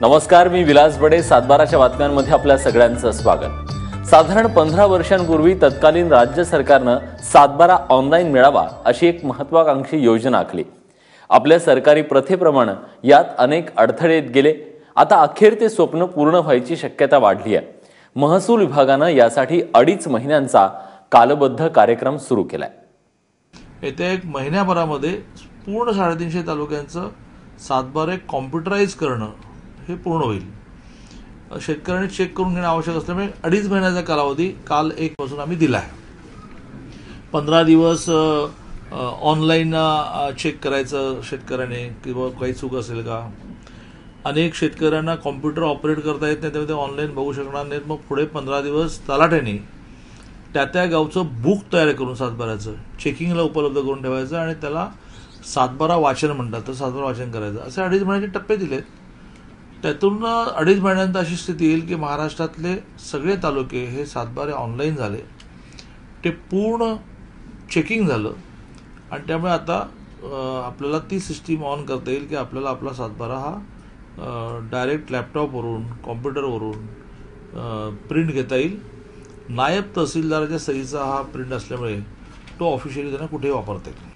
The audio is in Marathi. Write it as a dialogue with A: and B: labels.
A: नमस्कार मी विलास बडे. सातबाराच्या बातम्यांमध्ये आपल्या सगळ्यांचं स्वागत. साधारण पंधरा वर्षांपूर्वी तत्कालीन राज्य सरकारनं सातबारा ऑनलाईन मिळावा अशी एक महत्वाकांक्षी योजना आखली. आपल्या सरकारी प्रथेप्रमाणे यात अनेक अडथळे येत गेले. आता अखेर ते स्वप्न पूर्ण व्हायची शक्यता वाढली आहे. महसूल विभागानं यासाठी अडीच महिन्यांचा कालबद्ध कार्यक्रम सुरू केलाय.
B: येत्या एक महिन्याभरामध्ये पूर्ण साडेतीनशे तालुक्यांचं सातबारे कॉम्प्युटराईज करणं हे पूर्ण होईल. शेतकऱ्यांनी चेक करून घेणं आवश्यक असल्यामुळे अडीच महिन्याचा कालावधी काल एक पासून आम्ही दिला आहे. पंधरा दिवस ऑनलाईन चेक करायचं शेतकऱ्याने किंवा काही चूक असेल का? अनेक शेतकऱ्यांना कॉम्प्युटर ऑपरेट करता येत नाही त्यामुळे ते ऑनलाईन बघू शकणार नाहीत. मग पुढे पंधरा दिवस तलाठ्याने त्या त्या गावचं बुक तयार करून सातबाराचं चेकिंगला उपलब्ध करून ठेवायचं आणि त्याला सातबारा वाचन म्हणतात तर सातबारा वाचन करायचं. असे अडीच महिन्याचे टप्पे दिलेत. त्यातून अडीच महिन्यानंतर अशी स्थिती येईल की महाराष्ट्रातले सगळे तालुके हे सातबारे ऑनलाईन झाले. ते पूर्ण चेकिंग झालं. आणि त्यामुळे आता आपल्याला ती सिस्टीम ऑन करता येईल की आपल्याला आपला सातबारा हा डायरेक्ट लॅपटॉपवरून कॉम्प्युटरवरून प्रिंट घेता येईल. नायब तहसीलदाराच्या सहीचा हा प्रिंट असल्यामुळे तो ऑफिशियली त्यांना कुठेही वापरता येईल